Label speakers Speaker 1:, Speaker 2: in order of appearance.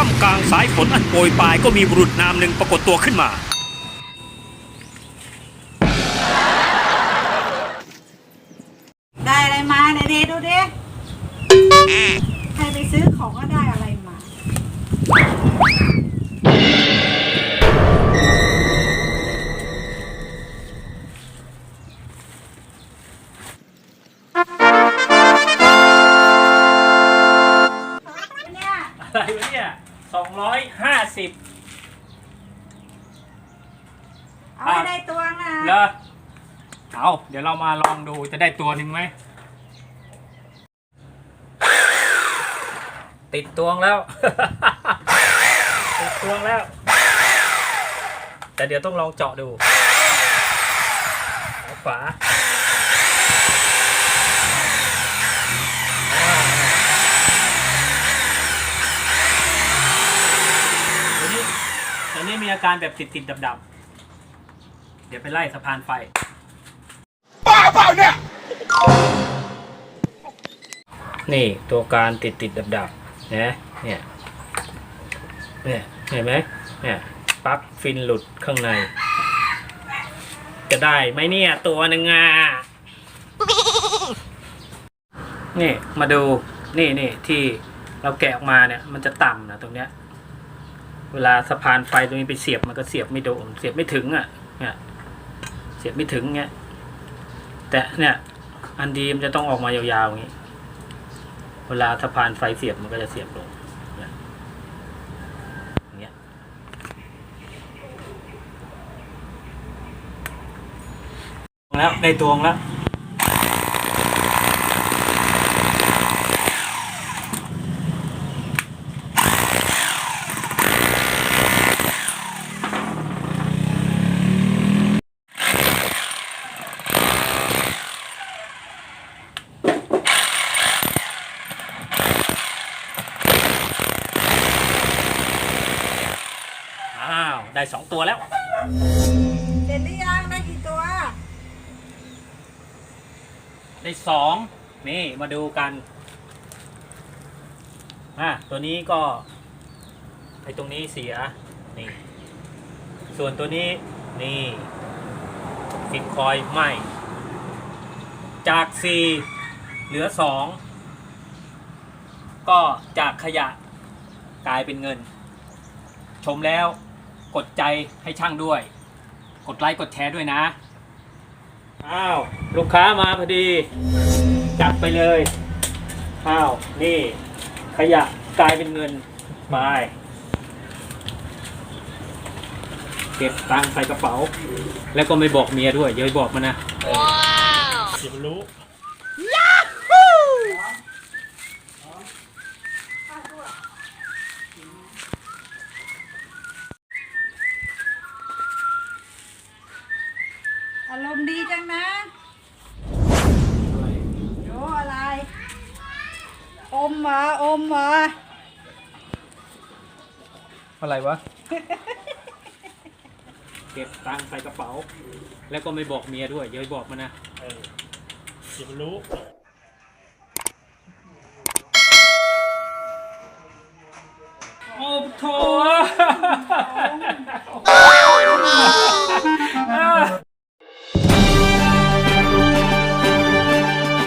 Speaker 1: ท่ามกลางสายฝนอันโปรยปลายก็มีบุรุษนามหนึ่งปรากฏตัวขึ้นมา
Speaker 2: ได้อะไรมาไหนเดดูดิใครไปซื้อของก็ได้อะไรมา เนี่ย
Speaker 3: อะไรวะเนี่ย สองร้อยห้าสิบ
Speaker 2: เอาให้ได้ตัวนะ
Speaker 3: เหรอเอาเดี๋ยวเรามาลองดูจะได้ตัวหนึ่งไหม ติดตวงแล้ว ติดตวงแล้ว แต่เดี๋ยวต้องลองเจาะดูเอาฝาตัวนี้ตัวนี้มี อาการแบบติดติดดับดับๆ เดี๋ยวไปไล่สะพานไฟนี่ตัวการติดติดดับดับๆนะเนี่ยเนี่ยเห็นไหมเนี่ยปลั๊กฟินหลุดข้างใน จะได้ไหมเนี่ย ตัวหนึ่งอะนี่มาดูนี่นี่ที่เราแกะออกมาเนี่ย มันจะต่ำนะตรงเนี้ย เวลาสะพานไฟตรงนี้ไปเสียบมันก็เสียบไม่โดนเสียบไม่ถึงอะเนี่ยเสียบไม่ถึงเงี้ยแต่เนี่ย อันดีมันจะต้องออกมายาวๆอย่างนี้ เวลาสะพานไฟเสียบมันก็จะเสียบลงอย่างเงี้ยแล้วได้ตวงแล้ว อ้าว ได้สองตัวแล้ว
Speaker 2: เสร็จหรือยังได้กี่ตัว
Speaker 3: ได้สองนี่มาดูกันอะตัวนี้ก็ไอตรงนี้เสียนี่ส่วนตัวนี้นี่ฟินคอยล์ไหมจากสี่เหลือสองก็จากขยะกลายเป็นเงิน ชมแล้ว กดใจให้ช่างด้วย กดไลค์กดแชร์ด้วยนะ อ้าว ลูกค้ามาพอดี จัดไปเลย อ้าว นี่ ขยะกลายเป็นเงินไปเก็บตังค์ใส่กระเป๋า แล้วก็ไม่บอกเมียด้วยอย่าไปบอกมันนะว้าวเดี๋ยวมันรู้
Speaker 2: อารมณ์ดีจังนะโยอะไร อมเหรออมเหรอ
Speaker 3: อะไรวะ เก็บตังค์ใส่กระเป๋า แล้วก็ไม่บอกเมียด้วยอย่าไปบอกมันนะเออเดี๋ยวมันรู้ โอ้โถ